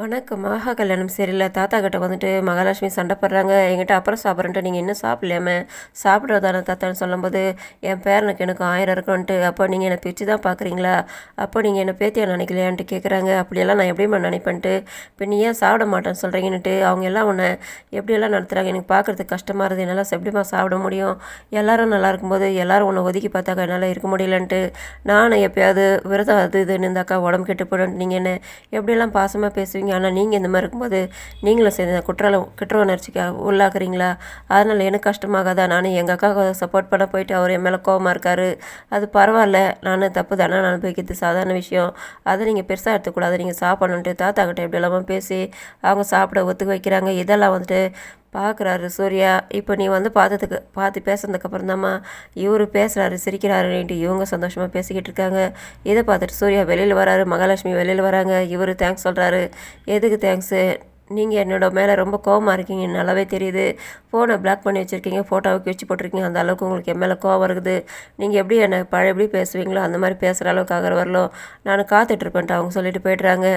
வணக்கம். மகா கல்யாணம் சரியில்லை. தாத்தா கிட்ட வந்துட்டு மகாலட்சுமி சண்டை போடுறாங்க. என்கிட்ட அப்புறம் சாப்பிட்றேன்ட்டு நீங்கள் இன்னும் சாப்பிடலையாம? சாப்பிட்றதானே தாத்தான்னு சொல்லும்போது என் பேரனுக்கு எனக்கு ஆயிரம் இருக்கணுன்ட்டு அப்போ நீங்கள் என்னை பிரித்து தான் பார்க்குறீங்களா? அப்போ நீங்கள் என்னை பேத்தியா நினைக்கலையான்ட்டு கேட்குறாங்க அப்படியெல்லாம் நான் எப்படிமா நினைப்பேன்ட்டு? இப்போ நீ ஏன் சாப்பிட மாட்டேன்னு சொல்கிறீங்கன்னுட்டு அவங்க எல்லாம் உன்னை எப்படியெல்லாம் நடத்துகிறாங்க எனக்கு பார்க்குறதுக்கு கஷ்டமாக இருக்குது. என்னால் எப்படிமா சாப்பிட முடியும்? எல்லாரும் நல்லா இருக்கும்போது எல்லோரும் உன்னை ஒதுக்கி பார்த்தாக்கா என்னால் இருக்க முடியலன்ட்டு. நானும் எப்பயாவது விரதம் அது இதுன்னு இருந்தாக்கா உடம்பு கெட்டு போய்டும் நீங்கள் என்ன எப்படியெல்லாம் பாசமாக பேசுவீங்க? ஆனால் நீங்கள் இந்த மாதிரி இருக்கும்போது நீங்களும் சேர்ந்து குற்றால குற்ற உணர்ச்சிக்கு உள்ளாக்குறீங்களா? அதனால் எனக்கு கஷ்டமாகாதா? நானும் எங்கள் அக்காவுக்கு சப்போர்ட் பண்ண போயிட்டு அவர் என் மேலே கோவமாக இருக்கார். அது பரவாயில்ல. நான் தப்பு தானே நான் அனுபவிக்கிறது. சாதாரண விஷயம். அதை நீங்கள் பெருசாக எடுத்துக்கூடாது நீங்கள் சாப்பிடணுன்ட்டு தாத்தா கிட்ட இப்படி எல்லாமே பேசி அவங்க சாப்பிட ஒத்துக்க வைக்கிறாங்க. இதெல்லாம் வந்துட்டு பார்க்குறாரு சூர்யா. இப்போ நீ வந்து பார்த்ததுக்கு பார்த்து பேசுனதுக்கப்புறம் தாம்மா இவர் பேசுகிறாரு சிரிக்கிறாருன்ட்டு இவங்க சந்தோஷமாக பேசிக்கிட்டு இருக்காங்க. இதை பார்த்துட்டு சூர்யா வெளியில் வராரு மகாலட்சுமி வெளியில் வராங்க. இவர் தேங்க்ஸ் சொல்கிறாரு எதுக்கு தேங்க்ஸு நீங்கள் என்னோட மேலே ரொம்ப கோவமாக இருக்கீங்க நல்லாவே தெரியுது. ஃபோனை பிளாக் பண்ணி வச்சுருக்கீங்க ஃபோட்டோவுக்கு வச்சு போட்டிருக்கீங்க. அந்த அளவுக்கு உங்களுக்கு என் மேலே கோவம் இருக்குது நீங்கள் எப்படி என்னை பழைய எப்படி பேசுவீங்களோ அந்த மாதிரி பேசுகிற அளவுக்கு ஆகிற வரலோ நான் காத்துட்ருப்பேன்ட்டு அவங்க சொல்லிட்டு போய்ட்றாங்க.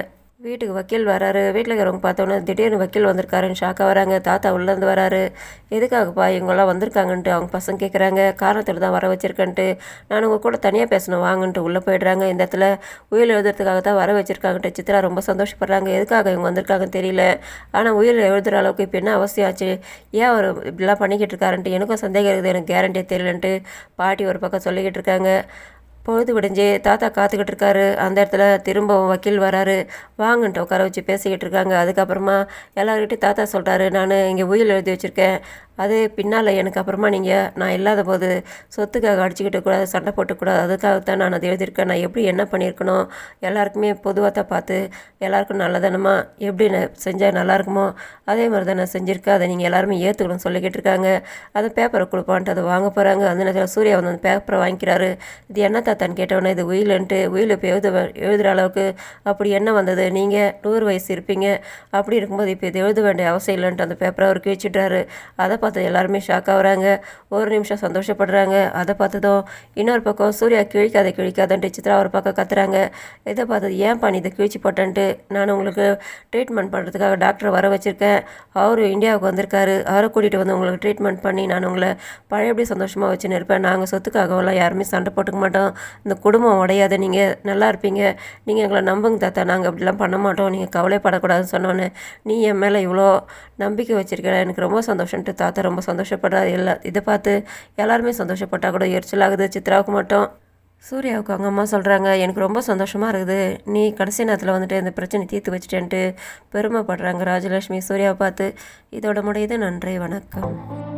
வீட்டுக்கு வக்கீல் வராரு. வீட்டில் இருக்கிறவங்க பார்த்தோன்னே திடீர்னு வக்கீல் வந்திருக்காருன்னு ஷாக்காக வராங்க. தாத்தா உள்ளேருந்து வராரு. எதுக்காகப்பா இவங்கெல்லாம் வந்திருக்காங்கன்ட்டு அவங்க பசங்க கேட்குறாங்க காரணத்தில் தான் வர வச்சுருக்கேன்ட்டு. நான் உங்கள் கூட தனியாக பேசணும் வாங்கன்ட்டு உள்ளே போயிடுறாங்க. இந்த இடத்துல உயிர் எழுதுறதுக்காக தான் வர வச்சுருக்காங்கன்ட்டு சித்ரா ரொம்ப சந்தோஷப்படுறாங்க. எதுக்காக இவங்க வந்திருக்காங்கன்னு தெரியல. ஆனால் உயிர் எழுதுகிற அளவுக்கு இப்போ என்ன அவசியம் ஆச்சு ஏன் அவர் இப்படிலாம் பண்ணிக்கிட்டு இருக்காருன்ட்டு எனக்கும் சந்தேகம் இருக்குது. எனக்கு கேரண்டியே தெரியலன்ட்டு பாட்டி ஒரு பக்கம் சொல்லிக்கிட்டு இருக்காங்க. பொழுது விடிஞ்சு தாத்தா காத்துக்கிட்டு இருக்காரு. அந்த இடத்துல திரும்பவும் வக்கீல் வராரு. வாங்கன்ட்டு உட்கார வச்சு பேசிக்கிட்டு இருக்காங்க. அதுக்கப்புறமா எல்லாருக்கிட்டையும் தாத்தா சொல்கிறாரு நான் இங்கே உயில் எழுதி வச்சுருக்கேன். அது பின்னால் எனக்கு அப்புறமா நீங்கள் நான் இல்லாத போது சொத்துக்காக அடிச்சுக்கிட்டு கூடாது சண்டை போட்டுக்கூடாது அதுக்காகத்தான் நான் அதை எழுதியிருக்கேன். நான் எப்படி என்ன பண்ணியிருக்கணும்? எல்லாருக்குமே பொதுவாக தான் பார்த்து எல்லாருக்கும் நல்லதானமா எப்படி நான் செஞ்சால் நல்லாயிருக்குமோ அதே மாதிரி தான் நான் செஞ்சுருக்கேன். அதை நீங்கள் எல்லாருமே ஏற்றுக்கணும்னு சொல்லிக்கிட்டு இருக்காங்க. அந்த பேப்பரை கொடுப்பான்ட்டு அதை வாங்க போகிறாங்க அந்த நேரத்தில் சூர்யா வந்து அந்த பேப்பரை வாங்கிக்கிறாரு. இது என்ன தாத்தான்னு கேட்டவொன்னே இது உயிலுன்ட்டு உயில் இப்போ எழுத எழுதுகிற அளவுக்கு அப்படி என்ன வந்தது? நீங்கள் நூறு வயசு இருப்பீங்க. அப்படி இருக்கும்போது இப்போ இது எழுத வேண்டிய அவசியம் இல்லைன்ட்டு அந்த பேப்பரை அவர் கிழிச்சிட்டாரு அதை பார்த்து எல்லாருமே ஷாக் ஆகுறாங்க. ஒரு நிமிஷம் சந்தோஷப்படுறாங்க. அதை பார்த்ததும் இன்னொரு பக்கம் சூர்யா கிழிக்காத கிழிக்காதன்ட்டு சித்ரா ஒரு பக்கம் கத்துறாங்க. இதை பார்த்தது ஏன் பண்ணி இதை கிழிச்சு போட்டேன்ட்டு நான் உங்களுக்கு ட்ரீட்மெண்ட் பண்ணுறதுக்காக டாக்டர் வர வச்சுருக்கேன். அவர் இந்தியாவுக்கு வந்திருக்காரு. அவரை கூட்டிகிட்டு வந்து உங்களுக்கு ட்ரீட்மெண்ட் பண்ணி நான் உங்களை பழையபடி சந்தோஷமாக வச்சுன்னு இருப்பேன். நாங்கள் சொத்துக்காகவெல்லாம் யாருமே சண்டை போட்டுக்க மாட்டோம். இந்த குடும்பம் உடையாத. நீங்கள் நல்லா இருப்பீங்க. நீங்கள் எங்களை நம்புங்க தாத்தா. நாங்கள் அப்படிலாம் பண்ண மாட்டோம். நீங்கள் கவலைப்படக்கூடாதுன்னு சொன்னோன்னே நீ என் மேலே இவ்வளோ நம்பிக்கை வச்சுருக்க எனக்கு ரொம்ப சந்தோஷம்ட்டு தாத்தா ரொம்ப சந்தோஷப்படுறாரு. எல்லா இதை பார்த்து பார்த்து எல்லாருமே சந்தோஷப்பட்டால் கூட எரிச்சலாகுது சித்ராவுக்கு மட்டும். சூர்யாவுக்கு அவங்க அம்மா சொல்கிறாங்க எனக்கு ரொம்ப சந்தோஷமாக இருக்குது. நீ கடைசி நேரத்தில் வந்துட்டு இந்த பிரச்சனை தீர்த்து வச்சுட்டேன்ட்டு பெருமைப்படுறாங்க ராஜலட்சுமி. சூர்யாவை பார்த்து இதோட முடியுது. நன்றி. வணக்கம்.